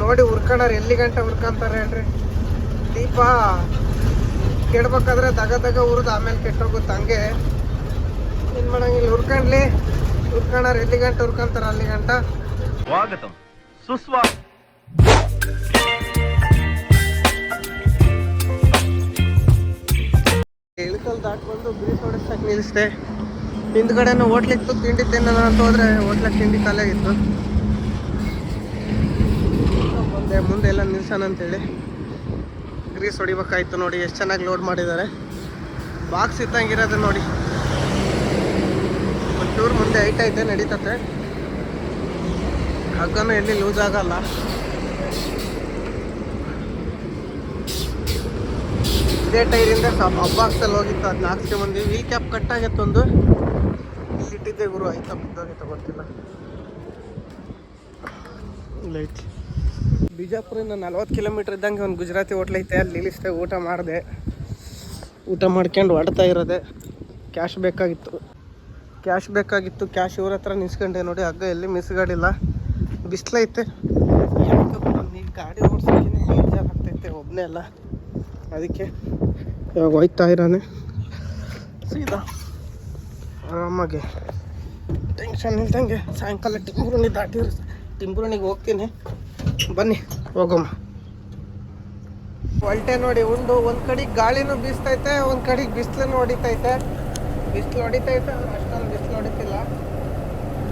ನೋಡಿ ಹುರ್ಕೊಂಡಾರ ಎಲ್ಲಿ ಗಂಟೆ ಹುರ್ಕೊಂತಾರೆ ಹೇಳ್ರಿ? ದೀಪ ಕೆಡ್ಬೇಕಾದ್ರೆ ದಗ ದಗ ಉರಿದು ಆಮೇಲೆ ಕೆಟ್ಟೋಗುತ್ತೆ ಹಂಗೆ. ಏನು ಮಾಡಂಗಿಲ್ಲ ಹುರ್ಕೊಂಡ್ಲಿ ಹುರ್ಕೊಂಡಾರ ಎಲ್ಲಿ ಗಂಟೆ ಹುರ್ಕೊಂತಾರ ಅಲ್ಲಿ ಗಂಟ. ಸ್ವಾಗತಂ. ಸುಸ್ವಾ ಇಳ್ಕಲ್ ದಾಟ್ಕೊಂಡು ಬ್ರೀಸ್ ನಿಲ್ಲಿಸ್ದೆ ಹಿಂದ್ಗಡೆನೂ ಹೋಟ್ಲಿತ್ತು ತಿಂಡಿ ತಿನ್ನೋಣ ಅಂತ ಹೋದ್ರೆ ಹೋಟ್ಲಾಗ ತಿಂಡಿ ತಲೆಗಿತ್ತು ಮುಂದೆ ಎಲ್ಲ ನಿಲ್ಸೋಣ ಅಂತೇಳಿ. ಗ್ರೀಸ್ ಹೊಡಿಬೇಕಾಯ್ತು ನೋಡಿ, ಎಷ್ಟು ಚೆನ್ನಾಗಿ ಲೋಡ್ ಮಾಡಿದ್ದಾರೆ. ಬಾಕ್ಸ್ ಇದ್ದಂಗಿರೋದು ನೋಡಿ. ಒಂಚೂರು ಮುಂದೆ ಐಟ್ ಐತೆ, ನಡೀತತೆ. ಹಗ್ಗನೂ ಎಲ್ಲಿ ಲೂಸ್ ಆಗಲ್ಲ. ಇದೇ ಟೈರಿಂದ ಹಬ್ಬಾಕ್ಸಲ್ಲಿ ಹೋಗಿತ್ತು ಅದನ್ನ ಹಾಕ್ಸ್ಕೊಂಡ್ ಬಂದ್ವಿ. ವೀಲ್ ಕ್ಯಾಪ್ ಕಟ್ ಆಗಿತ್ತು ಒಂದು. ಇಲ್ಲಿ ಇಟ್ಟಿದ್ದೆ ಗುರು ಆಯ್ತಾ ಬಿದ್ದೋಗೈತೆ ಗೊತ್ತಿಲ್ಲ ಲೈಟ್ ಬಿಜಾಪುರಿಂದ ನಲ್ವತ್ತು ಕಿಲೋಮೀಟ್ರ್ ಇದ್ದಂಗೆ ಒಂದು ಗುಜರಾತಿ ಹೋಟ್ಲ್ ಐತೆ, ಅಲ್ಲಿ ನಿಲ್ಲಿಸ್ದೆ ಊಟ ಮಾಡಿದೆ. ಊಟ ಮಾಡ್ಕೊಂಡು ಹೊಡ್ತಾ ಇರೋದೆ. ಕ್ಯಾಶ್ ಬೇಕಾಗಿತ್ತು. ಕ್ಯಾಶ್ ಬೇಕಾಗಿತ್ತು ಕ್ಯಾಶ್ ಇವ್ರ ಹತ್ರ ನಿಲ್ಸ್ಕೊಂಡೆ ನೋಡಿ, ಹಗ್ಗ ಎಲ್ಲಿ ಮಿಸ್ಗಾಡಿಲ್ಲ. ಬಿಸಿಲೈತೆ ನೀವು ಗಾಡಿ ಓಡಿಸೋಕೆ ಬೇಜಾರಾಗ್ತೈತೆ ಒಬ್ಬನೇ ಅಲ್ಲ. ಅದಕ್ಕೆ ಇವಾಗ ಹೋಯ್ತಾ ಇರೋನೆ. ಸೀದಾ ಆರಾಮಾಗಿ. ಟೆನ್ಷನ್ ಇಲ್ದಂಗೆ ಸಾಯಂಕಾಲ ಟಿಂಬುರುಣಿ ದಾಟಿರು ಟಿಂಬುರುಣಿಗೆ ಹೋಗ್ತೀನಿ. ಬನ್ನಿ ಹೋಗಮ್ಮ ಒಲ್ಟೆ ನೋಡಿ, ಉಂಡು, ಒಂದು ಕಡೆಗೆ ಗಾಳಿನೂ ಬೀಸ್ತೈತೆ, ಒಂದು ಕಡೆಗೆ ಬಿಸಿಲನ್ನು ಹೊಡಿತೈತೆ. ಬಿಸಿಲು ಹೊಡಿತೈತೆ, ಅಷ್ಟೊಂದು ಬಿಸಿಲು ಹೊಡಿತಿಲ್ಲ.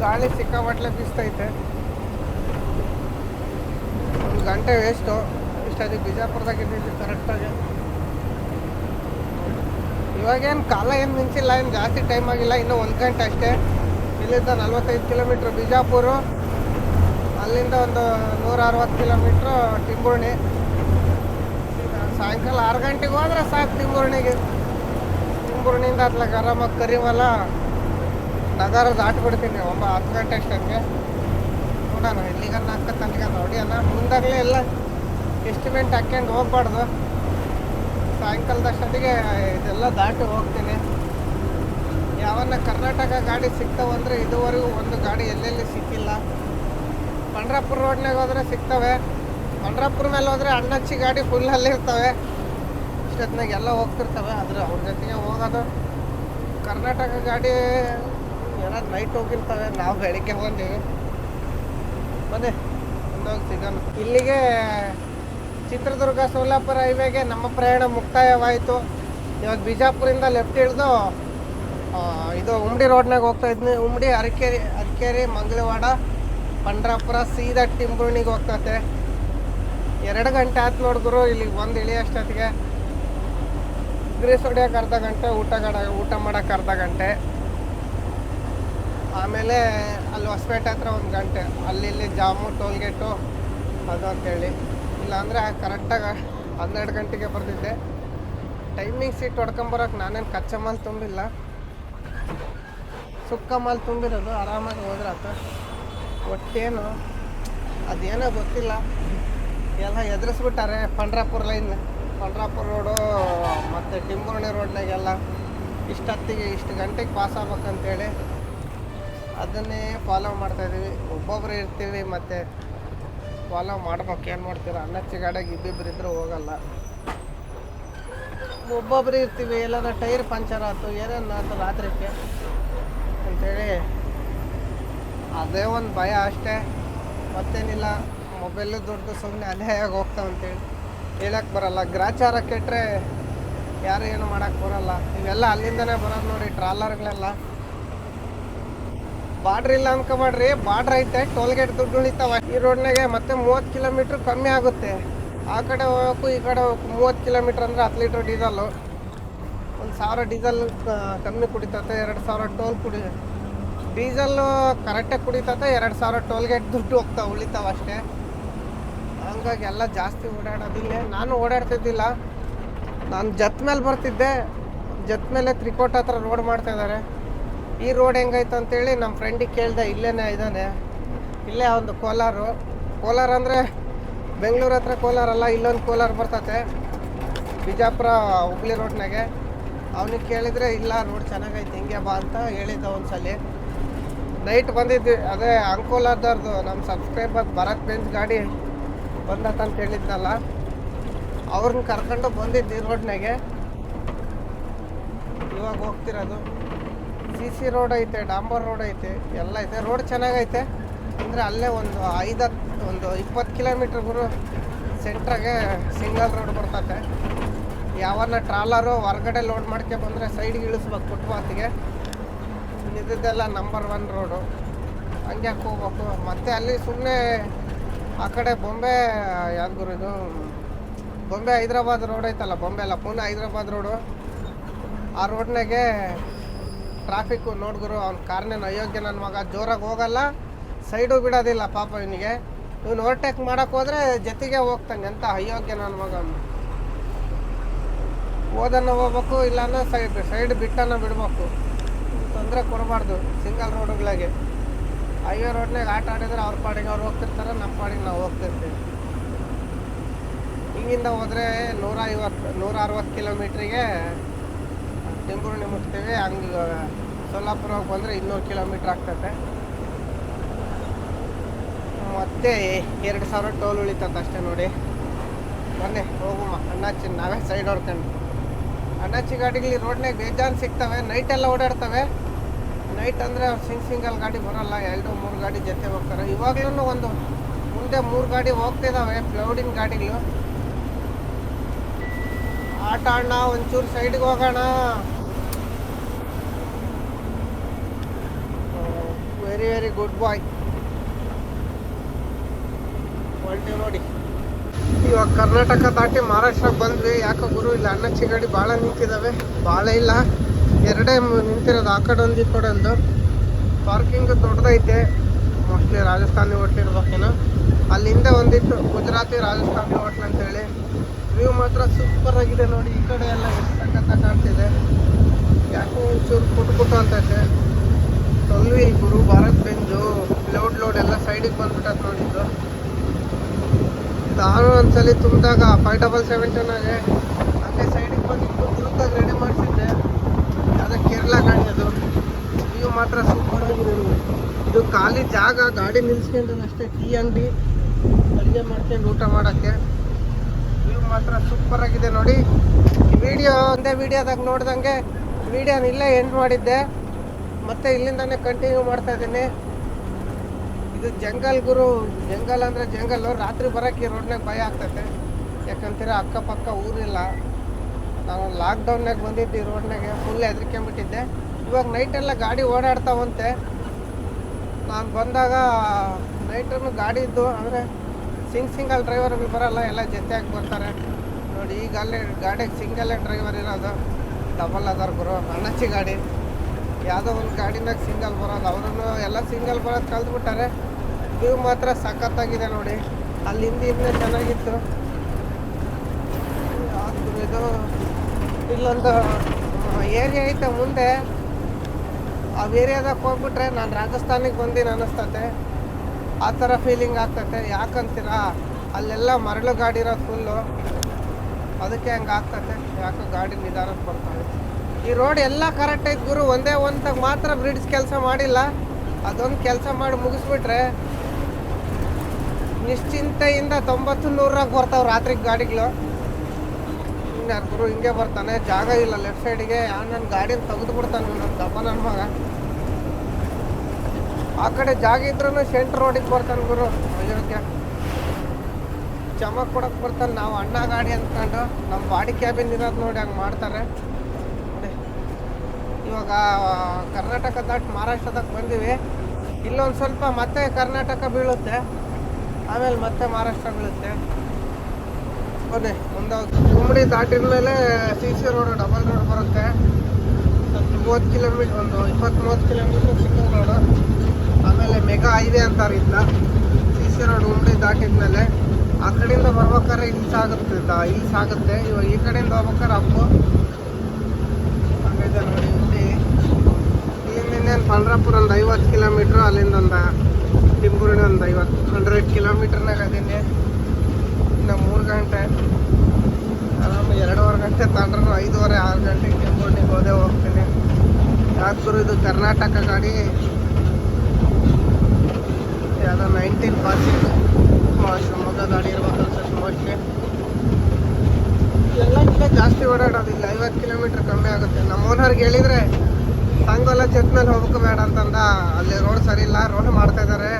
ಗಾಳಿ ಸಿಕ್ಕಾಪಟ್ಲೆ ಬೀಸ್ತೈತೆ. ಒಂದು ಗಂಟೆ ವೇಸ್ಟು ಇಷ್ಟಾಗಿ ಬಿಜಾಪುರದಾಗ ಇದ್ದಿದ್ದು ಕರೆಕ್ಟಾಗಿ ಇವಾಗೇನು ಕಾಲ ಏನು ಮಿಂಚಿಲ್ಲ, ಏನು ಜಾಸ್ತಿ ಟೈಮ್ ಆಗಿಲ್ಲ, ಇನ್ನೂ ಒಂದು ಗಂಟೆ ಅಷ್ಟೇ. ಇಲ್ಲಿಂದ ನಲ್ವತ್ತೈದು ಕಿಲೋಮೀಟ್ರ್ ಬಿಜಾಪುರ. ಅಲ್ಲಿಂದ ಒಂದು ನೂರ ಅರವತ್ತು ಕಿಲೋಮೀಟ್ರ್ ಟಿಂಬುರ್ಣಿ ಸಾಯಂಕಾಲ ಆರು ಗಂಟೆಗೆ ಹೋದ್ರೆ ಸಾಕು ಟಿಂಬುರ್ಣಿಗೆ ಟಿಂಬುರ್ಣಿಯಿಂದ ಅದ್ಲಾಗ ಆರಾಮಾಗಿ ಕರಿವಲ್ಲ ನಗರ ದಾಟ್ಬಿಡ್ತೀನಿ ಒಂಬ ಹತ್ತು ಗಂಟೆ ಅಷ್ಟಕ್ಕೆ ನೋಡೋಣ ಇಲ್ಲಿಗನ್ನ ಹಾಕತ್ತ ಅಲ್ಲಿಗನ್ನ ಅಲ್ಲ ಮುಂದಾಗಲೇ ಎಲ್ಲ ಎಸ್ಟಿಮೇಟ್ ಹಾಕ್ಕೊಂಡು ಹೋಗ್ಬಾರ್ದು. ಸಾಯಂಕಾಲದಷ್ಟೊತ್ತಿಗೆ ಇದೆಲ್ಲ ದಾಟಿ ಹೋಗ್ತೀನಿ. ಯಾವನ್ನ ಕರ್ನಾಟಕ ಗಾಡಿ ಸಿಗ್ತಾವಂದ್ರೆ ಇದುವರೆಗೂ ಒಂದು ಗಾಡಿ ಎಲ್ಲೆಲ್ಲಿ ಸಿಕ್ಕಿಲ್ಲ. ಪಂಡ್ರಾಪುರ ರೋಡ್ನಾಗ ಹೋದ್ರೆ ಸಿಗ್ತವೆ. ಪಂಡ್ರಾಪುರ ಮೇಲೆ ಹೋದ್ರೆ ಅಣ್ಣಚ್ಚಿ ಗಾಡಿ ಫುಲ್ ಅಲ್ಲಿ ಇರ್ತವೆ. ಇಷ್ಟೊತ್ತಿನಾಗ ಎಲ್ಲ ಹೋಗ್ತಿರ್ತವೆ, ಆದ್ರೆ ಅವ್ರ ಜೊತೆಗೆ ಹೋಗೋದು. ಕರ್ನಾಟಕ ಗಾಡಿ ಏನಾದ್ರು ನೈಟ್ ಹೋಗಿರ್ತವೆ, ನಾವು ಬೆಳಿಗ್ಗೆ ಬಂದೀವಿ ಬನ್ನಿ ಮುಂದೋಗಿ ಸಿಗೋಣ. ಇಲ್ಲಿಗೆ ಚಿತ್ರದುರ್ಗ ಸೋಲಾಪುರ ಹೈವೇಗೆ ನಮ್ಮ ಪ್ರಯಾಣ ಮುಕ್ತಾಯವಾಯಿತು. ಇವಾಗ ಬಿಜಾಪುರಿಂದ ಲೆಫ್ಟ್ ಹಿಡಿದು ಇದು ಉಮ್ಡಿ ರೋಡ್ನಾಗ ಹೋಗ್ತಾ ಇದ್ನಿ. ಉಮ್ಡಿ ಅರಕೇರಿ ಅರಕೇರಿ ಮಂಗಳವಾಡ ಪಂಡ್ರಾಪುರ ಸೀದಾ ಟಿಂಬುರ್ಣಿಗೆ ಹೋಗ್ತತೆ. ಎರಡು ಗಂಟೆ ಆಯ್ತು ನೋಡಿದ್ರು ಇಲ್ಲಿಗೆ ಬಂದು ಇಳಿ ಅಷ್ಟೊತ್ತಿಗೆ. ಗ್ರೀಸ್ ಹೊಡಿಯೋಕೆ ಅರ್ಧ ಗಂಟೆ, ಊಟ ಗಡ, ಊಟ ಮಾಡೋಕೆ ಅರ್ಧ ಗಂಟೆ. ಆಮೇಲೆ ಅಲ್ಲಿ ಹೊಸಪೇಟೆ ಹತ್ರ ಒಂದು ಗಂಟೆ. ಅಲ್ಲಿ ಇಲ್ಲಿ ಜಾಮು, ಟೋಲ್ಗೇಟು ಅದು ಅಂತೇಳಿ. ಇಲ್ಲಾಂದರೆ ಕರೆಕ್ಟಾಗಿ ಹನ್ನೆರಡು ಗಂಟೆಗೆ ಬರ್ತಿದ್ದೆ. ಟೈಮಿಂಗ್ ಸೀಟ್ ಹೊಡ್ಕೊಂಬರೋಕೆ ನಾನೇನು ಕಚ್ಚಾ ಮಾಲ್ ತುಂಬಿಲ್ಲ. ಸುಕ್ಕ ಮಾಲ್ ತುಂಬಿರೋದು, ಆರಾಮಾಗಿ ಹೋದ್ರೆ ಆತ. ಒಟ್ಟೇನು ಅದೇನೋ ಗೊತ್ತಿಲ್ಲ. ಎಲ್ಲ ಎದುರಿಸ್ಬಿಟ್ಟಾರೆ ಪಂಡ್ರಾಪುರ ಲೈನ್. ಪಂಡ್ರಾಪುರ ರೋಡು ಮತ್ತು ಟಿಂಬುರ್ಣಿ ರೋಡ್ನಾಗೆಲ್ಲ ಇಷ್ಟೊತ್ತಿಗೆ ಇಷ್ಟು ಗಂಟೆಗೆ ಪಾಸ್ ಆಗ್ಬೇಕಂತೇಳಿ ಅದನ್ನೇ ಫಾಲೋ ಮಾಡ್ತಾಯಿದ್ದೀವಿ ಒಬ್ಬೊಬ್ಬರು ಇರ್ತೀವಿ ಮತ್ತು ಫಾಲೋ ಮಾಡ್ಬೇಕು. ಏನು ಮಾಡ್ತೀರ? ಅನ್ನ ಗಾಡಿಯಾಗ ಇಬ್ಬಿಬ್ರು ಇದ್ರೂ ಹೋಗಲ್ಲ. ಒಬ್ಬೊಬ್ರು ಇರ್ತೀವಿ. ಎಲ್ಲಾರ ಟೈರ್ ಪಂಚರ್ ಆಯ್ತು, ಏನೇನು ಆಯ್ತು ರಾತ್ರಿಗೆ? ಅಂತೇಳಿ ಅದೇ ಒಂದು ಭಯ ಅಷ್ಟೇ. ಮತ್ತೇನಿಲ್ಲ ಮೊಬೈಲು ದುಡ್ಡು ಸುಮ್ಮನೆ ಅದೇ ಹೋಗ್ತಾವೆ ಅಂತೇಳಿ ಹೇಳಕ್ಕೆ ಬರಲ್ಲ. ಗ್ರಾಚಾರ ಕೆಟ್ಟರೆ ಯಾರು ಏನು ಮಾಡೋಕ್ಕೆ ಬರಲ್ಲ. ಇವೆಲ್ಲ ಅಲ್ಲಿಂದನೇ ಬರೋದು ನೋಡಿ ಟ್ರಾಲರ್ಗಳೆಲ್ಲ. ಬಾರ್ಡ್ರ್ ಇಲ್ಲ ಅನ್ಕೋಬೇಡ್ರಿ, ಬಾಡ್ರ್ ಐತೆ, ಟೋಲ್ಗೇಟ್ ದುಡ್ಡು ಉಳಿತಾವ. ಈ ರೋಡ್ನಾಗೆ ಮತ್ತೆ ಮೂವತ್ತು ಕಿಲೋಮೀಟ್ರ್ ಕಮ್ಮಿ ಆಗುತ್ತೆ. ಆ ಕಡೆ ಹೋಗೋಕ್ಕೂ ಈ ಕಡೆ ಹೋಗೋಕ್ಕೂ ಮೂವತ್ತು ಕಿಲೋಮೀಟ್ರ್ ಅಂದರೆ ಹತ್ತು ಲೀಟ್ರ್ ಡೀಸಲ್ಲು. ಒಂದು ಸಾವಿರ ಡೀಸೆಲ್ ಕಮ್ಮಿ ಕುಡಿತತೆ, ಎರಡು ಸಾವಿರ ಟೋಲ್ ಕುಡಿ ಡೀಸಲ್ಲು ಕರೆಕ್ಟಾಗಿ ಕುಡಿತದೆ ಎರಡು ಸಾವಿರ ಟೋಲ್ಗೇಟ್ ದುಡ್ಡು ಹೋಗ್ತಾವೆ ಉಳಿತಾವ ಅಷ್ಟೇ. ಹಂಗಾಗಿ ಎಲ್ಲ ಜಾಸ್ತಿ ಓಡಾಡೋದಿಲ್ಲ ನಾನು ಓಡಾಡ್ತಿದ್ದಿಲ್ಲ. ನಾನು ಜತ್ ಮೇಲೆ ಬರ್ತಿದ್ದೆ. ಜತ್ ಮೇಲೆ ತ್ರಿಕೋಟ ಹತ್ರ ರೋಡ್ ಮಾಡ್ತಾ ಇದ್ದಾರೆ. ಈ ರೋಡ್ ಹೆಂಗೈತೆ ಅಂತೇಳಿ ನಮ್ಮ ಫ್ರೆಂಡಿಗೆ ಕೇಳಿದೆ, ಇಲ್ಲೇನೇ ಇದ್ದಾನೆ. ಇಲ್ಲೇ ಒಂದು ಕೋಲಾರು. ಕೋಲಾರ ಅಂದರೆ ಬೆಂಗಳೂರು ಹತ್ರ ಕೋಲಾರ ಅಲ್ಲ, ಇಲ್ಲೊಂದು ಕೋಲಾರ ಬರ್ತತೆ. ಬಿಜಾಪುರ, ಹುಬ್ಳಿ ರೋಡ್ನಾಗೆ. ಅವನಿಗೆ ಕೇಳಿದರೆ, ಇಲ್ಲ ರೋಡ್ ಚೆನ್ನಾಗೈತೆ, ಹಿಂಗೆ ಬಾ ಅಂತ ಹೇಳಿದ್ದ ಒಂದ್ಸಲಿ. ನೈಟ್ ಬಂದಿದ್ವಿ, ಅದೇ ಅಂಕೋಲಾದವ್ರದ್ದು ನಮ್ಮ ಸಬ್ಸ್ಕ್ರೈಬರ್ ಭರತ್ ಬೆಂಚ್ ಗಾಡಿ ಬಂದತ್ತ ಅಂತ ಹೇಳಿದ್ನಲ್ಲ ಅವ್ರನ್ನ ಕರ್ಕೊಂಡು ಬಂದಿದ್ದು ಈ ರೋಡ್ನಾಗೆ ಇವಾಗ ಹೋಗ್ತಿರೋದು. ಸಿ ಸಿ ರೋಡ್ ಐತೆ, ಡಾಂಬರ್ ರೋಡ್ ಐತೆ, ಎಲ್ಲ ಐತೆ. ರೋಡ್ ಚೆನ್ನಾಗೈತೆ, ಅಂದರೆ ಅಲ್ಲೇ ಒಂದು ಐದು ಒಂದು ಇಪ್ಪತ್ತು ಕಿಲೋಮೀಟ್ರ್ಗೂ ಸೆಂಟ್ರಾಗೆ ಸಿಂಗಲ್ ರೋಡ್ ಬರ್ತತೆ. ಯಾವನ್ನ ಟ್ರಾಲರು ಹೊರಗಡೆ ಲೋಡ್ ಮಾಡ್ಕೆ ಬಂದರೆ ಸೈಡ್ಗೆ ಇಳಿಸ್ಬೇಕು ಫುಟ್ಪಾತಿಗೆ ಇದ್ದೆಲ್ಲ ನಂಬರ್ ಒನ್ ರೋಡು ಹಂಗೆ ಹೋಗ್ಬೇಕು ಮತ್ತೆ ಅಲ್ಲಿ ಸುಮ್ಮನೆ ಆ ಕಡೆ ಬೊಂಬೆ ಇದು? ಬೊಂಬೆ ಹೈದ್ರಾಬಾದ್ ರೋಡ್ ಐತಲ್ಲ, ಬೊಂಬೆ ಅಲ್ಲ, ಪುಣೆ ಹೈದ್ರಾಬಾದ್ ರೋಡು ಆ ರೋಡ್ನಾಗೆ ಟ್ರಾಫಿಕ್ಕು ನೋಡ್ಗುರು ಅವ್ನ ಕಾರ್ನೇನು ಅಯೋಗ್ಯ ನನ್ನ ಮಗ. ಜೋರಾಗಿ ಹೋಗಲ್ಲ ಸೈಡು ಬಿಡೋದಿಲ್ಲ ಪಾಪ ಇವನಿಗೆ. ಇವನು ಓವರ್ಟೇಕ್ ಮಾಡೋಕೆ ಹೋದರೆ ಜೊತೆಗೆ ಹೋಗ್ತಾನೆ ಅಂತ ಅಯೋಗ್ಯ ನನ್ನ ಮಗ. ಹೋದನ್ನ ಹೋಗ್ಬೇಕು, ಇಲ್ಲಾಂದ್ರೆ ಸೈಡ್ ಸೈಡ್ ಬಿಟ್ಟನ್ನು ಬಿಡ್ಬೇಕು. ತೊಂದರೆ ಕೊಡಬಾರ್ದು ಸಿಂಗಲ್ ರೋಡುಗಳಿಗೆ ಹೈವೇ ರೋಡ್ನಾಗ ಆಟ ಆಡಿದ್ರೆ ಅವ್ರ ಪಾಡಿಗೆ ಅವ್ರು ಹೋಗ್ತಿರ್ತಾರೆ ನಮ್ಮ ಪಾಡಿಗೆ ನಾವು ಹೋಗ್ತಿರ್ತೀವಿ. ಹಿಂಗಿಂದ ಹೋದರೆ ನೂರ ಐವತ್ತು ನೂರ ಅರವತ್ತು ಕಿಲೋಮೀಟ್ರಿಗೆ ಟಿಂಬೂರ್ಣಿ ಮುಟ್ತೇವೆ ಹಂಗೆ ಸೊಲ್ಲಾಪುರ ಹೋಗಿ ಬಂದರೆ ಇನ್ನೂರು ಕಿಲೋಮೀಟ್ರ್ ಆಗ್ತದೆ ಮತ್ತೆ ಎರಡು ಸಾವಿರ ಟೋಲ್ ಉಳಿತದೆ ಅಷ್ಟೇ ನೋಡಿ. ಬನ್ನಿ ಹೋಗುಮ್ಮ ಅಣ್ಣಾಚಿ, ನಾವೇ ಸೈಡ್ ಹೊಡ್ಕೊಂಡು. ಅಣ್ಣಾಚಿ ಗಾಡಿಗಳು ರೋಡ್ನಾಗ ಬೇಜಾನ್ ಸಿಗ್ತವೆ ನೈಟೆಲ್ಲ ಓಡಾಡ್ತವೆ. ನೈಟ್ ಅಂದರೆ ಸಿಂಗ್ ಸಿಂಗಲ್ ಗಾಡಿ ಬರೋಲ್ಲ, ಎರಡು, ಮೂರು ಗಾಡಿ ಜೊತೆ ಹೋಗ್ತಾರೆ. ಇವಾಗಲೂ ಒಂದು ಮುಂದೆ ಮೂರು ಗಾಡಿ ಹೋಗ್ತಿದ್ದಾವೆ ಪ್ಲೌಡಿನ ಗಾಡಿಗಳು. ಆಟ ಅಣ್ಣ ಒಂಚೂರು ಸೈಡ್ಗೆ ಹೋಗೋಣ. ವೆರಿ ವೆರಿ ಗುಡ್ ಬಾಯ್ ಹೊಲ್ಟೀವಿ ನೋಡಿ. ಇವಾಗ ಕರ್ನಾಟಕ ದಾಟಿ ಮಹಾರಾಷ್ಟ್ರಕ್ಕೆ ಬಂದ್ವಿ. ಯಾಕೋ ಗುರು, ಇಲ್ಲ ಅನ್ನಚ್ಚಿ ಗಾಡಿ ಭಾಳ ನಿಂತಿದ್ದಾವೆ ಭಾಳ ಇಲ್ಲ. ಎರಡೇ ನಿಂತಿರೋದು ಆ ಕಡೆ ಒಂದು, ಈ ಕಡೆ ಒಂದು. ಪಾರ್ಕಿಂಗ್ ದೊಡ್ಡದೈತೆ. ಮೋಸ್ಟ್ಲಿ ರಾಜಸ್ಥಾನಿ ಹೋಟ್ಲ್ ಅಲ್ಲಿಂದ ಒಂದಿತ್ತು ಗುಜರಾತಿ ರಾಜಸ್ಥಾನಿ ಹೋಟ್ಲ್ ಅಂತೇಳಿ. ವ್ಯೂ ಮಾತ್ರ ಸೂಪರ್ ಆಗಿದೆ ನೋಡಿ. ಈ ಕಡೆ ಎಲ್ಲ ಎಷ್ಟು ಕಾಣ್ತಿದೆ. ಯಾಕೋ ಒಂಚೂರು ಪುಟ್ ಪುಟ್ಟು ಅಂತೈತೆ. ತೊಲ್ವಿ ಗುರು, ಭಾರತ್ ಬೆಂಜು ಲೋಡ್ ಲೋಡ್ ಎಲ್ಲ ಸೈಡಿಗೆ ಬಂದ್ಬಿಟ್ಟು ನೋಡಿದ್ದು ನಾನು ಒಂದ್ಸಲಿ ತುಂಬಿದಾಗ ಫೈವ್ ಡಬಲ್ ಸೆವೆಂಟನಾಗೆ ಅಲ್ಲೇ ಸೈಡಿಗೆ ಬಂದಿದ್ದು ರೆಡಿ ಮಾಡಿಸಿದ್ದೆ. ಕೇರಳ ಗಾಡಿ ಅದು. ವ್ಯೂ ಮಾತ್ರ ಸೂಪರ್ ಆಗಿದೆ ಇದು ಖಾಲಿ ಜಾಗ, ಗಾಡಿ ನಿಲ್ಸ್ಕೊಂಡು ಅಷ್ಟೇ. ಟೀ ಅಂಗಡಿ, ಅಡುಗೆ ಮಾಡ್ಕೊಂಡು ಊಟ ಮಾಡೋಕ್ಕೆ. ವ್ಯೂ ಮಾತ್ರ ಸೂಪರ್ ಆಗಿದೆ ನೋಡಿ. ವಿಡಿಯೋ ಒಂದೇ ವಿಡಿಯೋದಾಗ ನೋಡ್ದಂಗೆ ವಿಡಿಯೋನ ಇಲ್ಲೇ ಎಂಡ್ ಮಾಡಿದ್ದೆ. ಮತ್ತೆ ಇಲ್ಲಿಂದಾನೆ ಕಂಟಿನ್ಯೂ ಮಾಡ್ತಾ ಇದ್ದೀನಿ. ಇದು ಜಂಗಲ್ ಗುರು, ಜಂಗಲ್ ಅಂದರೆ ಜಂಗಲ್ಲು ರಾತ್ರಿ ಬರೋಕ್ಕೆ ರೋಡ್ನಾಗ ಭಯ ಆಗ್ತೈತೆ. ಯಾಕಂತೀರ, ಅಕ್ಕಪಕ್ಕ ಊರಿಲ್ಲ. ನಾನು ಲಾಕ್ಡೌನ್ನಾಗ ಬಂದಿದ್ದೆ ಈ ರೋಡ್ನಾಗೆ ಫುಲ್ ಹೆದರ್ಕೊಂಬಿಟ್ಟಿದ್ದೆ. ಇವಾಗ ನೈಟೆಲ್ಲ ಗಾಡಿ ಓಡಾಡ್ತಾವಂತೆ. ನಾನು ಬಂದಾಗ ನೈಟನ್ನು ಗಾಡಿ ಇದ್ದು, ಅಂದರೆ ಸಿಂಗ್ ಸಿಂಗಲ್ ಡ್ರೈವರ್ಗಳು ಬರಲ್ಲ, ಎಲ್ಲ ಜೊತೆಯಾಗಿ ಬರ್ತಾರೆ. ನೋಡಿ, ಈಗ ಅಲ್ಲೇ ಗಾಡಿಗೆ ಸಿಂಗಲ್ಲೇ ಡ್ರೈವರ್ ಇರೋದು. ಡಬಲ್ ಅದಾರ ಗುರು, ಅಣ್ಣಚ್ಚಿ ಗಾಡಿ. ಯಾವುದೋ ಒಂದು ಗಾಡಿನಾಗ ಸಿಂಗಲ್ ಬರೋದು. ಅವರನ್ನು ಎಲ್ಲ ಸಿಂಗಲ್ ಬರೋದು ಕಲ್ತ್ಬಿಟ್ಟಾರೆ ವ್ಯೂ ಮಾತ್ರ ಸಖತ್ತಾಗಿದೆ ನೋಡಿ. ಅಲ್ಲಿ ಹಿಂದೆ ಚೆನ್ನಾಗಿತ್ತು. ಯಾವ್ದು ಇದು ಇಲ್ಲೊಂದು ಏರಿಯಾ ಐತೆ ಮುಂದೆ. ಆ ಏರಿಯಾದಾಗ ಹೋಗ್ಬಿಟ್ರೆ ನಾನು ರಾಜಸ್ಥಾನಿಗೆ ಬಂದೀನಿ ಅನ್ನಿಸ್ತತೆ ಆ ಥರ ಫೀಲಿಂಗ್ ಆಗ್ತತೆ. ಯಾಕಂತೀರಾ? ಅಲ್ಲೆಲ್ಲ ಮರಳು ಗಾಡಿ ಇರೋದು ಫುಲ್ಲು ಅದಕ್ಕೆ ಹಂಗೆ ಆಗ್ತತೆ. ಯಾಕೋ ಗಾಡಿ ನಿಧಾನಕ್ಕೆ ಬರ್ತಾವೆ ಈ ರೋಡ್ ಎಲ್ಲ ಕರೆಕ್ಟ್ ಐತೆ ಗುರು. ಒಂದೇ ಒಂದಾಗ ಮಾತ್ರ ಬ್ರಿಡ್ಜ್ ಕೆಲಸ ಮಾಡಿಲ್ಲ. ಅದೊಂದು ಕೆಲಸ ಮಾಡಿ ಮುಗಿಸ್ಬಿಟ್ರೆ ನಿಶ್ಚಿಂತೆಯಿಂದ ತೊಂಬತ್ತು ನೂರಾಗ ಬರ್ತಾವೆ ರಾತ್ರಿ ಗಾಡಿಗಳು. ಇನ್ಯಾರು ಹಾಕಿದ್ರು ಹಿಂಗೆ ಬರ್ತಾನೆ, ಜಾಗ ಇಲ್ಲ ಲೆಫ್ಟ್ ಸೈಡಿಗೆ ನನ್ನ ಗಾಡಿನ ತೆಗೆದು ಬಿಡ್ತಾನೆ ನನ್ನ ದಪ್ಪ ನನ್ನ ಮಗ. ಆ ಕಡೆ ಜಾಗ ಇದ್ರೂ ಸೆಂಟ್ರ್ ರೋಡಿಗೆ ಬರ್ತಾನೆ ಗುರು, ಅಯೋಧ್ಯೆ. ಚಮಕ್ ಕೊಡಕ್ಕೆ ಬರ್ತಾನೆ, ನಾವು ಅಣ್ಣ ಗಾಡಿ ಅಂದ್ಕೊಂಡು ನಮ್ಮ ಬಾಡಿ ಕ್ಯಾಬಿನ್ ಇರೋದು ನೋಡಿ ಹಂಗೆ ಮಾಡ್ತಾರೆ. ಇವಾಗ ಕರ್ನಾಟಕ ದಾಟ್ ಮಹಾರಾಷ್ಟ್ರದಾಗ ಬಂದೀವಿ. ಇಲ್ಲೊಂದು ಸ್ವಲ್ಪ ಮತ್ತೆ ಕರ್ನಾಟಕ ಬೀಳುತ್ತೆ, ಆಮೇಲೆ ಮತ್ತೆ ಮಹಾರಾಷ್ಟ್ರ ಬೀಳುತ್ತೆ. ಬನ್ನಿ ಒಂದು ಗುಮ್ಮಡಿ ದಾಟಿದ ಮೇಲೆ C C road, double road ಬರುತ್ತೆ. ಒಂದು ಮೂವತ್ತು ಕಿಲೋಮೀಟರ್ ಒಂದು ಇಪ್ಪತ್ತು ಮೂವತ್ತು ಕಿಲೋಮೀಟ್ರ್ ಸಿಂಗಲ್ ರೋಡು. ಆಮೇಲೆ ಮೆಗಾ ಹೈವೇ ಅಂತಾರೆ ಇದನ್ನ ಸಿ ಸಿ ರೋಡ್ ಉಂಬಡಿ ದಾಟಿದ ಮೇಲೆ ಆ ಕಡೆಯಿಂದ ಬರ್ಬೇಕಾದ್ರೆ ಇಲ್ಲಿ ಸಾಗುತ್ತೆ ಇಲ್ಲಿ ಸಾಗುತ್ತೆ. ಇವಾಗ ಈ ಕಡೆಯಿಂದ ಹೋಗ್ಬೇಕಾದ್ರೆ ಅಪ್ಪು ಹಂಗೈತೆ ನೋಡಿ, ಇಲ್ಲಿ ಇಲ್ಲಿಂದ ಪಂಡ್ರಾಪುರ ಒಂದು ಐವತ್ತು ಕಿಲೋಮೀಟ್ರು, ಅಲ್ಲಿಂದ ಒಂದು ಟಿಂಬೂರಿನ ಒಂದು ಐವತ್ತು ಹಂಡ್ರೆಡ್ ಕಿಲೋಮೀಟ್ರ್ನಾಗ ಅದೀನಿ. ಇನ್ನು ಮೂರು ಗಂಟೆ. ಆರಾಮ ಎರಡೂವರೆ ಗಂಟೆ ತಗೊಂಡ್ರು ಐದೂವರೆ, ಆರು ಗಂಟೆಗೆ ಟಿಂಬೂರ್ಣಿಗೆ ಹೋದೆ ಹೋಗ್ತೀನಿ. ಯಾಕಂದ್ರೆ ಇದು ಕರ್ನಾಟಕ ಗಾಡಿ. ಯಾವುದೋ ನೈನ್ಟೀನ್ ಪಾಸಿಂಗ್ ಶಿವಮೊಗ್ಗ ಗಾಡಿ ಇರ್ಬೋದು ಅನ್ಸುತ್ತೆ ಎಲ್ಲ ಕಡೆ ಜಾಸ್ತಿ ಓಡಾಡೋದಿಲ್ಲ. ಐವತ್ತು ಕಿಲೋಮೀಟ್ರ್ ಕಮ್ಮಿ ಆಗುತ್ತೆ. ನಮ್ಮ ಓನರ್ಗೆ ಹೇಳಿದ್ರೆ ಸಂಗೋಲ ಮೇಲೆ ಹೋಗ್ಬೇಕು ಬೇಡ ಅಂತಂದ. ಅಲ್ಲಿ ರೋಡ್ ಸರಿ ಇಲ್ಲ ರೋಡ್ ಮಾಡ್ತಾ ಇದ್ದಾರೆ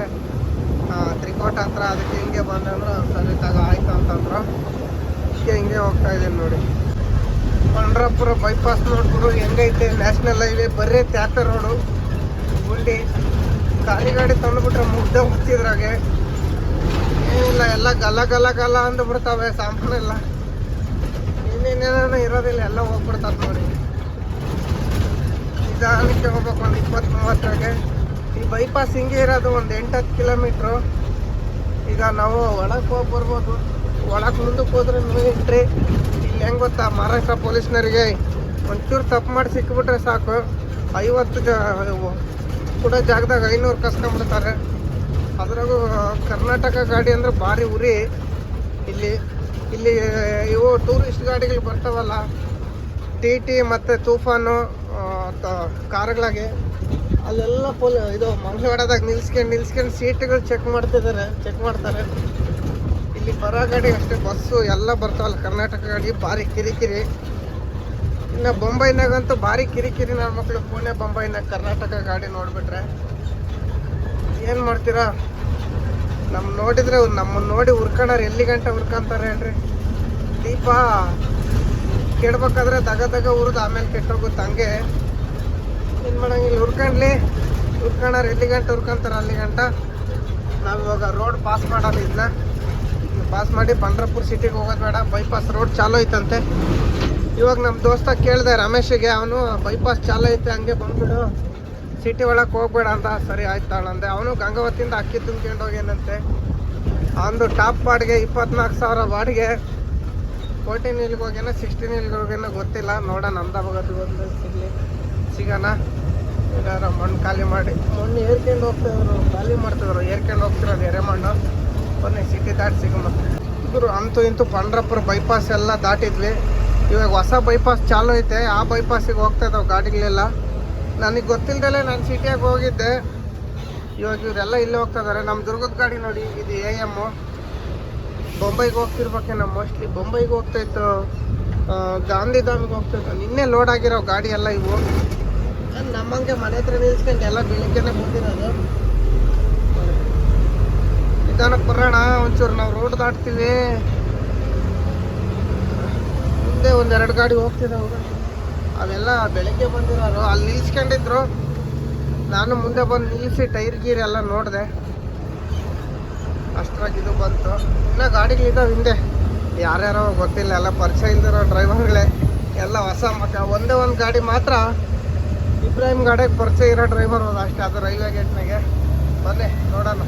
ತ್ರಿಕೋಟ ಹತ್ರ ಅದಕ್ಕೆ ಹಿಂಗೆ ಬಂದಂದ್ರು ಸರಿ ತಗ, ಆಯ್ತು ಅಂತಂದ್ರು. ಹೀಗೆ ಹಿಂಗೆ ಹೋಗ್ತಾ ಇದ್ದೀನಿ ನೋಡಿ. ಪಂಡ್ರಾಪುರ ಬೈಪಾಸ್ ನೋಡ್ಬಿಡು, ಹೆಂಗೈತೆ ನ್ಯಾಷನಲ್ ಹೈವೇ ಬರೀ ತ್ಯಾತ ರೋಡು ಗುಂಡಿ. ಗಾಡಿ ಗಾಡಿ ತಂದುಬಿಟ್ರೆ ಮುಗ್ದೆ ಮುಚ್ಚಿದ್ರಾಗೆ ಏನಿಲ್ಲ, ಎಲ್ಲ ಗಲ್ಲ ಗಲ್ಲ ಗಲ್ಲ ಅಂದು ಬಿಡ್ತಾವೆ ಎಲ್ಲ. ಇನ್ನೇನೇನೋ ಇರೋದಿಲ್ಲ, ಎಲ್ಲ ಹೋಗ್ಬಿಡ್ತಾರೆ ನೋಡಿ. ನಿಧಾನಕ್ಕೆ ಹೋಗ್ಬೇಕು, ಒಂದು ಇಪ್ಪತ್ತು ಮೂವತ್ತರಾಗೆ ಈ ಬೈಪಾಸ್ ಹಿಂಗೆ ಇರೋದು ಒಂದು ಎಂಟತ್ತು ಕಿಲೋಮೀಟ್ರು ಈಗ ನಾವು ಒಳಗೆ ಹೋಗಿ ಬರ್ಬೋದು. ಒಳಗೆ ಮುಂದಕ್ಕೆ ಹೋದ್ರೆ ಎಂಟ್ರಿ ಇಲ್ಲಿ ಹೆಂಗೆ ಗೊತ್ತಾ? ಮಹಾರಾಷ್ಟ್ರ ಪೊಲೀಸ್ನವರಿಗೆ ಒಂಚೂರು ತಪ್ಪು ಮಾಡಿ ಸಿಕ್ಕಿಬಿಟ್ರೆ ಸಾಕು. ಐವತ್ತು ಜ ಕೂಡ ಜಾಗದಾಗ ಐನೂರು ಕಸ್ಕೊಂಡ್ಬಿಡ್ತಾರೆ ಅದ್ರಾಗೂ ಕರ್ನಾಟಕ ಗಾಡಿ ಅಂದ್ರೆ ಭಾರಿ ಉರಿ. ಇಲ್ಲಿ ಇಲ್ಲಿ ಇವು ಟೂರಿಸ್ಟ್ ಗಾಡಿಗಳು ಬರ್ತಾವಲ್ಲ. ಟಿ ಟಿ ಮತ್ತು ತೂಫಾನು ಕಾರುಗಳಾಗೆ. ಅಲ್ಲೆಲ್ಲ ಪೊಲ ಇದು ಮಂಗಳವಾಡದಾಗ ನಿಲ್ಸ್ಕೊಂಡು ನಿಲ್ಸ್ಕೊಂಡು ಸೀಟ್ಗಳು ಚೆಕ್ ಮಾಡ್ತಿದ್ದಾರೆ ಚೆಕ್ ಮಾಡ್ತಾರೆ. ಇಲ್ಲಿ ಬರೋ ಗಾಡಿ ಅಷ್ಟೇ ಬಸ್ಸು ಎಲ್ಲ ಬರ್ತಾವಲ್ಲ ಕರ್ನಾಟಕ ಗಾಡಿ ಭಾರಿ ಕಿರಿಕಿರಿ. ಇನ್ನು ಬೊಂಬೈನಾಗಂತೂ ಭಾರಿ ಕಿರಿಕಿರಿ ನನ್ನ ಮಕ್ಕಳು ಪುಣೆ ಬೊಂಬೈನಾಗ ಕರ್ನಾಟಕ ಗಾಡಿ ನೋಡಿಬಿಟ್ರೆ. ಏನು ಮಾಡ್ತೀರಾ? ನಮ್ಮ ನೋಡಿದರೆ ನಮ್ಮನ್ನು ನೋಡಿ ಹುರ್ಕೊಂಡಾರ ಎಲ್ಲಿ ಗಂಟೆ ಹುರ್ಕೊಂತಾರೆ ಹೇಳ್ರಿ. ದೀಪ, ಕೆಡ್ಬೇಕಾದ್ರೆ ದಗ ದಗ ಉರಿದು ಆಮೇಲೆ ಕೆಟ್ಟೋಗುತ್ತೆ ಹಂಗೆ. ಏನು ಮಾಡಂಗಿಲ್ಲ ಹುರ್ಕೊಂಡ್ಲಿ ಹುರ್ಕೊಂಡ್ರೆ ಎಲ್ಲಿ ಗಂಟೆ ಹುರ್ಕೊಂತಾರೆ ಅಲ್ಲಿ ಗಂಟ. ನಾವು ಇವಾಗ ರೋಡ್ ಪಾಸ್ ಮಾಡೋದು ಇದನ್ನ ಪಾಸ್ ಮಾಡಿ ಪಂಡ್ರಪುರ್ ಸಿಟಿಗೆ ಹೋಗೋದು ಬೇಡ. ಬೈಪಾಸ್ ರೋಡ್ ಚಾಲೂ ಐತಂತೆ. ಇವಾಗ ನಮ್ಮ ದೋಸ್ತ ಕೇಳಿದೆ ರಮೇಶಿಗೆ, ಅವನು ಬೈಪಾಸ್ ಚಾಲೂ ಐತೆ, ಹಂಗೆ ಬಂದ್ಬಿಡು. ಸಿಟಿ ಒಳಗೆ ಹೋಗ್ಬೇಡ ಅಂತ. ಸರಿ, ಆಯ್ತು ಅಂದೆ. ಅವನು ಗಂಗಾವತಿಯಿಂದ ಅಕ್ಕಿ ತುಂಬ್ಕೊಂಡು ಹೋಗ್ಯಾನಂತೆ. ಅವನು ಟಾಪ್ ಬಾಡಿಗೆ ಇಪ್ಪತ್ನಾಲ್ಕು ಸಾವಿರ ಬಾಡಿಗೆ ಫೋರ್ಟೀನ್ ಇಲ್ಗೆ ಹೋಗ್ಯಾನ ಸಿಕ್ಸ್ಟೀನ್ ಇಲ್ಗೆ ಹೋಗ್ಯಾನ ಗೊತ್ತಿಲ್ಲ. ನೋಡೋಣ ಒಂದು ಸಿಗಲಿ ಸಿಗೋಣ ಏನಾರ ಮಣ್ಣು ಖಾಲಿ ಮಾಡಿ. ಮಣ್ಣು ಏರ್ಕೊಂಡು ಹೋಗ್ತಿದ್ರು ಖಾಲಿ ಮಾಡ್ತಿದ್ರು. ಏರ್ಕೊಂಡು ಹೋಗ್ತಿರೋದು ಎರೆಮಣ್ಣು ಬನ್ನಿ ಸಿಟಿ ದಾಟಿ ಸಿಗಮ್ಮ ಇದ್ರು ಅಂತೂ ಇಂತೂ ಪಂಡ್ರಪ್ಪರ ಬೈಪಾಸ್ ಎಲ್ಲ ದಾಟಿದ್ವಿ. ಇವಾಗ ಹೊಸ ಬೈಪಾಸ್ ಚಾಲು ಐತೆ. ಆ ಬೈಪಾಸಿಗೆ ಹೋಗ್ತಾ ಇದ್ದಾವೆ ಗಾಡಿಗಳೆಲ್ಲ. ನನಗೆ ಗೊತ್ತಿಲ್ಲದೆ ನಾನು ಸಿಟಿಯಾಗಿ ಹೋಗಿದ್ದೆ. ಇವಾಗ ಇವರೆಲ್ಲ ಇಲ್ಲೇ ಹೋಗ್ತಾ ಇದ್ದಾರೆ ನಮ್ಮ ದುರ್ಗದ ಗಾಡಿ ನೋಡಿ ಇದು ಎ ಎಮ್ಮು ಬೊಂಬೈಗೆ ಹೋಗ್ತಿರ್ಬೇಕೇನೋ ಮೋಸ್ಟ್ಲಿ ಬೊಂಬೈಗೆ ಹೋಗ್ತಾ ಇತ್ತು. ಆ, ಗಾಂಧಿಧಾಮಿಗೆ ಹೋಗ್ತಾ ಇತ್ತು. ನಿನ್ನೆ ಲೋಡ್ ಆಗಿರೋ ಗಾಡಿ ಎಲ್ಲ ಇವು. ನಮ್ಮಂಗೆ ಮನೆ ಹತ್ರ ನಿಲ್ಸ್ಕೊಂಡು ಎಲ್ಲ ಬೆಳಿಗ್ಗೆನೆ ಬಂದಿರೋದು. ನಿಧಾನಕ್ಕೆ ಬರೋಣ ಒಂಚೂರು ನಾವು ರೋಡ್ ದಾಟ್ತೀವಿ. ಮುಂದೆ ಒಂದೆರಡು ಗಾಡಿ ಹೋಗ್ತಿದ್ದಾವೆ ಅವೆಲ್ಲ ಬೆಳಗ್ಗೆ ಬಂದಿರೋರು. ಅಲ್ಲಿ ನಿಲ್ಸ್ಕೊಂಡಿದ್ರು. ನಾನು ಮುಂದೆ ಬಂದು ನಿಲ್ಲಿಸಿ ಟೈರ್ ಗೀರ್ ಎಲ್ಲ ನೋಡಿದೆ. ಅಷ್ಟ್ರಾಗಿ ಇದು ಬಂತು. ಇನ್ನೂ ಗಾಡಿಗಳಿದ್ದಾವೆ ಹಿಂದೆ. ಯಾರ್ಯಾರೋ ಗೊತ್ತಿಲ್ಲ, ಎಲ್ಲ ಪರಿಚಯ ಇಲ್ದಿರೋ ಡ್ರೈವರ್ಗಳೇ ಎಲ್ಲ ಹೊಸ ಮಕ್ಕ ಒಂದೇ ಒಂದು ಗಾಡಿ ಮಾತ್ರ. ಇಬ್ರಾಹಿಂ ಗಾಡಿಗೆ ಪರಿಚಯ ಇರೋ ಡ್ರೈವರ್ ಹೋದ ಅಷ್ಟೇ, ಅದು ರೈಲ್ವೆ ಗೇಟ್ನಾಗೆ. ಬನ್ನಿ, ನೋಡೋಣ.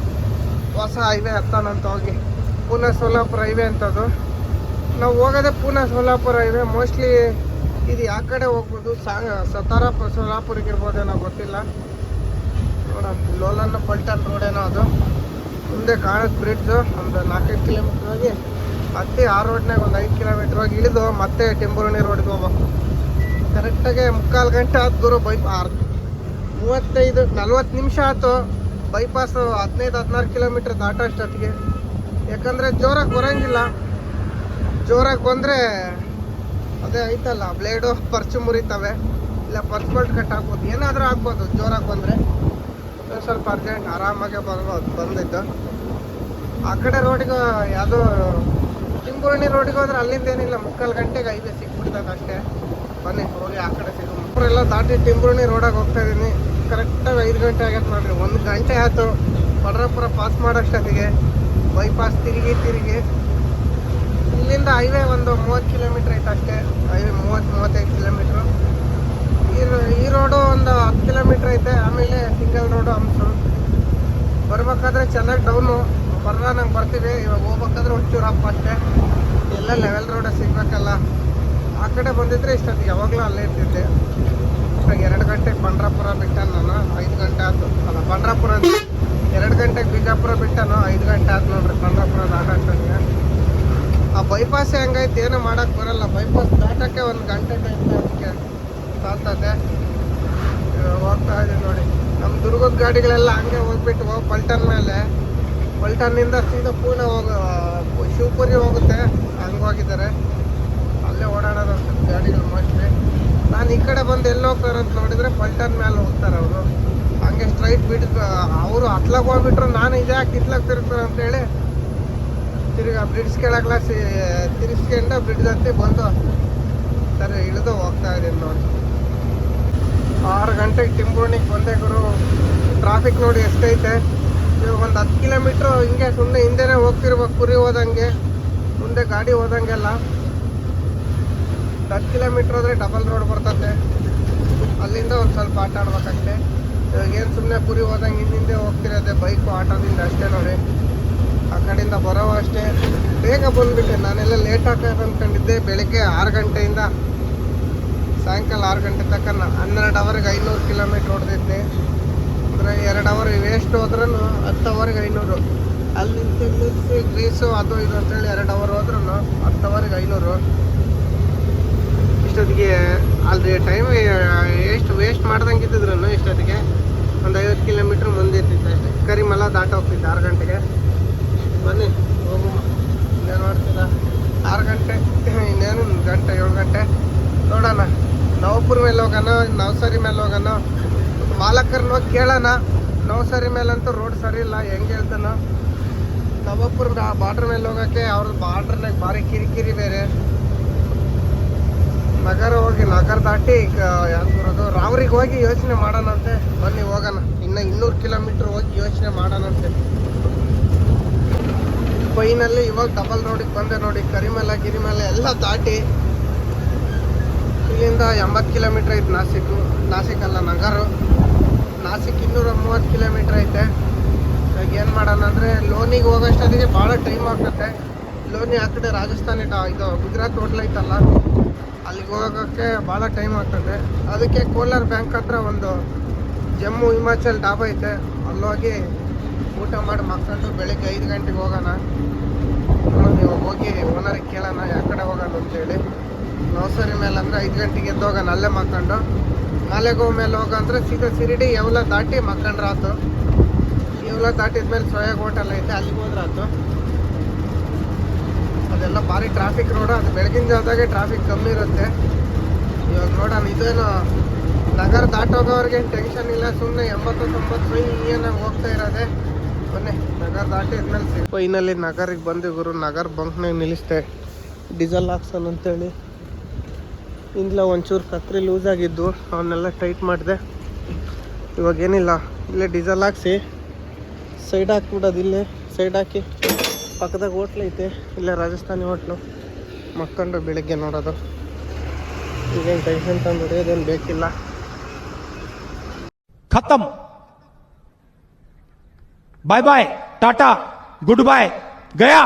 ಹೊಸ ಹೈವೇ ಹತ್ತಾನಂತ ಹೋಗಿ. ಪುಣೆ ಸೋಲಾಪುರ ಹೈವೇ ಅಂತದು. ನಾವು ಹೋಗೋದೇ ಪುಣೆ ಸೋಲಾಪುರ ಹೈವೇ ಮೋಸ್ಟ್ಲಿ ಇದು ಯಾವ ಕಡೆ ಹೋಗ್ಬೋದು. ಸಾಂಗ್ ಸತಾರ ಸೋಲಾಪುರಿಗೆ ಇರ್ಬೋದೇನೋ ಗೊತ್ತಿಲ್ಲ. ನೋಡೋಣ. ಲೋಲನ್ನ ಪಲ್ಟನ್ ರೋಡೇನೋ ಅದು. ಮುಂದೆ ಕಾಣೋದು ಬ್ರಿಡ್ಜು ಒಂದು ನಾಲ್ಕೈದು ಕಿಲೋಮೀಟ್ರ್ ಹೋಗಿ ಮತ್ತೆ ಆ ರೋಡ್ನಾಗ ಒಂದು ಐದು ಕಿಲೋಮೀಟ್ರ್ ಹೋಗಿ ಇಳಿದು ಮತ್ತೆ ಟೆಂಬೂರ್ಣಿ ರೋಡ್ಗೆ ಹೋಗ್ಬೇಕು. ಕರೆಕ್ಟಾಗಿ ಮುಕ್ಕಾಲು ಗಂಟೆ ಆಯ್ತು ಗುರು ಬೈಪ್ ಅರ್ಧ ಮೂವತ್ತೈದು, ನಲ್ವತ್ತು ನಿಮಿಷ ಆಯ್ತು ಬೈಪಾಸು ಹದಿನೈದು, ಹದಿನಾರು ಕಿಲೋಮೀಟ್ರ್ ದಾಟೋ ಅಷ್ಟೊತ್ತಿಗೆ ಯಾಕಂದರೆ ಜೋರಾಗಿ ಬರೋಂಗಿಲ್ಲ. ಜೋರಾಗಿ ಬಂದರೆ ಅದೇ ಐತಲ್ಲ, ಬ್ಲೇಡು, ಪರ್ಚು ಮುರಿತವೆ. ಇಲ್ಲ, ಪರ್ಚ್ ಬೋಲ್ಟ್ ಕಟ್ ಆಗ್ಬೋದು. ಏನಾದರೂ ಆಗ್ಬೋದು, ಜೋರಾಗಿ ಬಂದರೆ. ಸ್ವಲ್ಪ ಅರ್ಜೆಂಟ್ ಆರಾಮಾಗೆ ಬರ್ಬೋದು, ಬಂದಿದ್ದು. ಆ ಕಡೆ ರೋಡಿಗೆ ಯಾವುದೋ ಚಿಂಬುರಣಿ ರೋಡಿಗೆ ಹೋದ್ರೆ ಅಲ್ಲಿಂದ ಏನಿಲ್ಲ, ಮುಕ್ಕಾಲು ಗಂಟೆಗೆ ಐದು ಸಿಕ್ಬಿಡ್ತದೆ ಅಷ್ಟೇ. ಬನ್ನಿ ಹೋಗಿ ಆ ಕಡೆ ಸಿಗು ಎಲ್ಲ ದಾಟಿ ಟಿಂಬ್ರುಣಿ ರೋಡಾಗಿ ಹೋಗ್ತಾ ಇದ್ದೀನಿ ಕರೆಕ್ಟಾಗಿ ಐದು ಗಂಟೆ ಆಗತ್ತೆ ನೋಡ್ರಿ. ಒಂದು ಗಂಟೆ ಆಯಿತು. ಪಡ್ರಪುರ ಪಾಸ್ ಮಾಡೋಷ್ಟೊತ್ತಿಗೆ ಬೈಪಾಸ್ ತಿರುಗಿ ತಿರುಗಿ. ಇಲ್ಲಿಂದ ಹೈವೇ ಒಂದು ಮೂವತ್ತು ಕಿಲೋಮೀಟ್ರ್ ಐತೆ ಅಷ್ಟೇ. ಹೈವೇ ಮೂವತ್ತು, ಮೂವತ್ತೈದು ಕಿಲೋಮೀಟ್ರು ಈ ರೋಡು ಒಂದು ಹತ್ತು ಕಿಲೋಮೀಟ್ರ್ ಐತೆ. ಆಮೇಲೆ ಸಿಂಗಲ್ ರೋಡು ಹಂಸು. ಬರ್ಬೇಕಾದ್ರೆ ಚೆನ್ನಾಗಿ ಡೌನು ಬರ್ರ ನಂಗೆ ಬರ್ತೀವಿ. ಇವಾಗ ಹೋಗ್ಬೇಕಾದ್ರೆ ಒಂಚೂರು ಅಪ್ ಅಷ್ಟೇ. ಎಲ್ಲ ಲೆವೆಲ್ ರೋಡ ಸಿಗ್ಬೇಕಲ್ಲ. ಆ ಕಡೆ ಬಂದಿದ್ರೆ ಇಷ್ಟೊತ್ತಿಗೆ ಯಾವಾಗಲೂ ಅಲ್ಲೇ ಇರ್ತಿದ್ದೆ. ಎರಡು ಗಂಟೆಗೆ ಪಂಡ್ರಾಪುರ ಬಿಟ್ಟ ನಾನು, ಐದು ಗಂಟೆ ಆಯ್ತು. ಅಲ್ಲ ಪಂಡ್ರಾಪುರ ಎರಡು ಗಂಟೆಗೆ ಬಿಜಾಪುರ ಬಿಟ್ಟನು ಐದು ಗಂಟೆ ಆಯ್ತು ನೋಡ್ರಿ ಪಂಡ್ರಾಪುರ ದಾಟೋಷ್ಟೊತ್ತಿಗೆ ಆ ಬೈಪಾಸ್ ಹೆಂಗೈತೆ ಏನೂ ಮಾಡಕ್ ಬರಲ್ಲ. ಬೈಪಾಸ್ ದಾಟಕ್ಕೆ ಒಂದು ಗಂಟೆ ಟೈಮ್ ಅದಕ್ಕೆ ಸಾಲ್ತದೆ ಹೋಗ್ತಾ ಇದೆ ನೋಡಿ. ನಮ್ಮ ದುರ್ಗದ ಗಾಡಿಗಳೆಲ್ಲ ಹಂಗೆ ಹೋಗ್ಬಿಟ್ಟು, ಹೋಗಿ ಪಲ್ಟನ್ ಮೇಲೆ. ಪಲ್ಟನ್ನಿಂದ ಸೀದಾ ಪೂಣೆ ಹೋಗ ಶಿವಪುರಿ ಹೋಗುತ್ತೆ. ಹಂಗೆ ಹೋಗಿದ್ದಾರೆ. ಅನ್ಸುತ್ತೆ ಗಾಡಿಗಳು ಮೋಸ್ಟ್ಲಿ ನಾನು ಈ ಕಡೆ ಬಂದು ಎಲ್ಲಿ ಹೋಗ್ತಾರೆ ಅಂತ ನೋಡಿದರೆ ಪಲ್ಟನ್ ಮೇಲೆ ಹೋಗ್ತಾರೆ ಅವರು. ಹಂಗೆ ಸ್ಟ್ರೈಟ್ ಬಿಡ್ ಅವರು ಹತ್ಲಾಗ ಹೋಗ್ಬಿಟ್ರು, ನಾನು ಇದೇ ಹಾಕಿ ಇತ್ಲಾಗ ತಿರುಗ್ತಾರೆ ಅಂತೇಳಿ ತಿರ್ಗಾ ಬ್ರಿಡ್ಜ್ ಕೆಳಗ್ಲ ಸಿ ತಿರ್ಸ್ಕೊಂಡು ಬ್ರಿಡ್ಜ್ ಹತ್ತಿ ಬಂದು, ಸರಿ, ಇಳಿದು ಹೋಗ್ತಾ ಇದ್ದೀನಿ ನೋಡಿ. ಆರು ಗಂಟೆಗೆ ಟಿಂಬೋಣಿಗೆ ಬಂದೆ ಗುರು. ಟ್ರಾಫಿಕ್ ನೋಡಿ ಎಷ್ಟೈತೆ. ಇವಾಗ ಒಂದು ಹತ್ತು ಕಿಲೋಮೀಟ್ರು ಹಿಂಗೆ ಸುಮ್ಮನೆ ಹಿಂದೆನೇ ಹೋಗ್ತಿರ್ಬೇಕು, ಕುರಿ ಹೋದಂಗೆ. ಮುಂದೆ ಗಾಡಿ ಹೋದಂಗೆಲ್ಲ. ಹತ್ತು ಕಿಲೋಮೀಟ್ರ್ ಹೋದರೆ ಡಬಲ್ ರೋಡ್ ಬರ್ತದೆ ಅಲ್ಲಿಂದ ಒಂದು ಸ್ವಲ್ಪ ಆಟ ಆಡ್ಬೇಕಷ್ಟೇ. ಇವಾಗ ಏನು ಸುಮ್ಮನೆ ಪುರಿ ಹೋದಂಗೆ ಹಿಂದಿಂದೆ ಹೋಗ್ತಿರೋದೆ ಬೈಕು ಆಟೋದಿಂದ ಅಷ್ಟೇ ನೋಡಿ. ಆ ಕಡೆಯಿಂದ ಬರೋ ಅಷ್ಟೇ. ಬೇಗ ಬಂದುಬಿಟ್ಟೆ. ನಾನೆಲ್ಲ ಲೇಟ್ ಆಗ್ತದೆ ಅಂದ್ಕೊಂಡಿದ್ದೆ ಬೆಳಗ್ಗೆ ಆರು ಗಂಟೆಯಿಂದ ಸಾಯಂಕಾಲ ಆರು ಗಂಟೆ ತನಕ ಹನ್ನೆರಡು ಅವರ್ಗೆ ಐನೂರು ಕಿಲೋಮೀಟ್ರ್ ಹೊಡೆದಿದ್ದೆ ಅಂದರೆ ಎರಡು ಅವರ್ ವೇಸ್ಟ್ ಹೋದ್ರೂ ಹತ್ತು ಅವರ್ಗೆ ಐನೂರು. ಅಲ್ಲಿ ನಿಂತು ಗ್ರೀಸು ಅದು ಇದು ಅಂತೇಳಿ ಎರಡು ಅವರ್ ಹೋದ್ರೂ ಹತ್ತು ಅವರ್ಗೆ ಐನೂರು. ಇಷ್ಟೊತ್ತಿಗೆ ಅಲ್ಲಿ ಟೈಮ್ ಎಷ್ಟು ವೇಸ್ಟ್ ಮಾಡ್ದಂಗೆ ಇದ್ದಿದ್ರು ಇಷ್ಟೊತ್ತಿಗೆ? ಒಂದು ಐವತ್ತು ಕಿಲೋಮೀಟ್ರ್ ಮುಂದೆ ಇರ್ತಿತ್ತು ಅಷ್ಟೇ. ಕರಿಮಲ ದಾಟ ಹೋಗ್ತಿತ್ತು ಆರು ಗಂಟೆಗೆ. ಬನ್ನಿ ಹೋಗು ಇನ್ನೇನು ಮಾಡ್ತಿಲ್ಲ ಆರು ಗಂಟೆ, ಇನ್ನೇನು ಗಂಟೆ, ಏಳು ಗಂಟೆ? ನೋಡೋಣ. ನವಪುರ ಮೇಲೆ ಹೋಗೋಣ, ನವಸರಿ ಮೇಲೆ ಹೋಗೋಣ. ಮಾಲಕರನ್ನ ಹೋಗಿ ಕೇಳೋಣ. ನವಸರಿ ಮೇಲಂತೂ ರೋಡ್ ಸರಿ ಇಲ್ಲ, ಹೆಂಗೆ ಹೇಳ್ತಾನೋ. ನವಪುರ ಬಾರ್ಡ್ರ್ ಮೇಲೆ ಹೋಗೋಕ್ಕೆ ಅವ್ರದ್ದು ಬಾರ್ಡ್ರ್ನಾಗ ಭಾರಿ ಕಿರಿಕಿರಿ ಬೇರೆ. ಹೋಗಿ ನಗರ ದಾಟಿ ಯಾವ್ದು ಬರೋದು? ರಾವ್ರಿಗೆ ಹೋಗಿ ಯೋಚನೆ ಮಾಡೋಣಂತೆ. ಬನ್ನಿ, ಹೋಗೋಣ. ಇನ್ನು ಇನ್ನೂರು ಕಿಲೋಮೀಟ್ರ್ ಹೋಗಿ ಯೋಚನೆ ಮಾಡೋಣಂತೆ. ಬೈನಲ್ಲಿ ಇವಾಗ ಡಬಲ್ ರೋಡಿಗೆ ಬಂದೆ ನೋಡಿ. ಕರಿಮಲ, ಗಿರಿಮಲ ಎಲ್ಲ ದಾಟಿ ಇಲ್ಲಿಂದ ಎಂಬತ್ತು ಕಿಲೋಮೀಟ್ರ್ ಐತೆ ನಾಸಿಕ್. ನಾಸಿಕ್ ಅಲ್ಲ, ನಗರ. ನಾಸಿಕ್ ಇನ್ನೂರ ಮೂವತ್ತು ಕಿಲೋಮೀಟ್ರ್ ಐತೆ. ಇವಾಗ ಏನು ಮಾಡೋಣ ಅಂದರೆ, ಲೋನಿಗೆ ಹೋಗೋಷ್ಟೊತ್ತಿಗೆ ಭಾಳ ಟೈಮ್ ಆಗ್ತದೆ ಲೋನಿ ಆ ಕಡೆ ರಾಜಸ್ಥಾನ, ಇದು ಗುಜರಾತ್ ಹೋಟ್ಲ್ ಐತಲ್ಲ. ಅಲ್ಲಿಗೆ ಹೋಗೋಕ್ಕೆ ಭಾಳ ಟೈಮ್ ಆಗ್ತದೆ. ಅದಕ್ಕೆ ಕೋಲಾರ ಬ್ಯಾಂಕ್ ಹತ್ರ ಒಂದು ಜಮ್ಮು ಹಿಮಾಚಲ್ ಡಾಬಾ ಐತೆ. ಅಲ್ಲೋಗಿ ಊಟ ಮಾಡಿ ಮಕ್ಕಂಡು ಬೆಳಿಗ್ಗೆ ಐದು ಗಂಟೆಗೆ ಹೋಗೋಣ. ನೀವು ಹೋಗಿ ಓನರಿಗೆ ಕೇಳೋಣ, ಯಾವ ಕಡೆ ಹೋಗೋಣ ಅಂತೇಳಿ. ನವಸರಿ ಮೇಲೆ ಅಂದರೆ ಐದು ಗಂಟೆಗೆ ಎದ್ದು ಹೋಗೋಣ, ಅಲ್ಲೇ ಮಕ್ಕಂಡು ಮಾಲೆಗೋ ಮೇಲೆ ಹೋಗಂದ್ರೆ ಸೀದಾ ಸಿರಿಡಿ ಎಲ್ಲ ದಾಟಿ ಮಕ್ಕಂಡ್ರಾತು ಆತು ದಾಟಿದ ಮೇಲೆ ಸೋಯಾಗ್ ಹೋಟೆಲ್ ಐತೆ, ಅಲ್ಲಿಗೆ ಹೋದ್ರೆ ಆತು ಅದೆಲ್ಲ ಭಾರಿ ಟ್ರಾಫಿಕ್ ರೋಡ ಅದು ಬೆಳಗಿನ ಜಾವದಾಗೆ ಟ್ರಾಫಿಕ್ ಕಮ್ಮಿ ಇರುತ್ತೆ. ಇವಾಗ ನೋಡೋಣ, ಇದೇನು ನಗರ ದಾಟೋಗೋರ್ಗೆ ಟೆನ್ಷನ್ ಇಲ್ಲ ಸುಮ್ಮನೆ ಎಂಬತ್ತು ತೊಂಬತ್ತು ಏನಾಗಿ ಹೋಗ್ತಾ ಇರೋದೆ. ಬನ್ನಿ, ನಗರ ದಾಟಿದ್ಮೇಲೆ ಸಿಗ್ ಫೈನಲಿ ನಗರಿಗೆ ಬಂದು ಗುರು, ನಗರ ಬಂಕ್ನಾಗ ನಿಲ್ಲಿಸ್ದೆ. ಡೀಸೆಲ್ ಹಾಕ್ಸೋಣ ಅಂತೇಳಿ. ಇಂದ್ಲ ಒಂಚೂರು ಕತ್ರಿ ಲೂಸ್ ಆಗಿದ್ದು ಅವನ್ನೆಲ್ಲ ಟೈಟ್ ಮಾಡಿದೆ. ಇವಾಗೇನಿಲ್ಲ ಇಲ್ಲೇ ಡೀಸೆಲ್ ಹಾಕ್ಸಿ. ಸೈಡ್ ಹಾಕ್ಬಿಡೋದು ಇಲ್ಲೇ ಸೈಡ್ ಹಾಕಿ. ಪಕ್ಕದಾಗ ಹೋಟ್ಲ್ ಐತೆ, ಇಲ್ಲ ರಾಜಸ್ಥಾನಿ ಹೋಟ್ಲು. ಮಕ್ಕಂಡು ಬೆಳಗ್ಗೆ ನೋಡೋದು. ಈಗೇನು ಟೆನ್ಷನ್ ತಂದು ಹೊಡೆಯೋದೇನು ಬೇಕಿಲ್ಲ. ಖತಮ್. ಬಾಯ್ ಬಾಯ್ ಟಾಟಾ ಗುಡ್ ಬಾಯ್ ಗಯಾ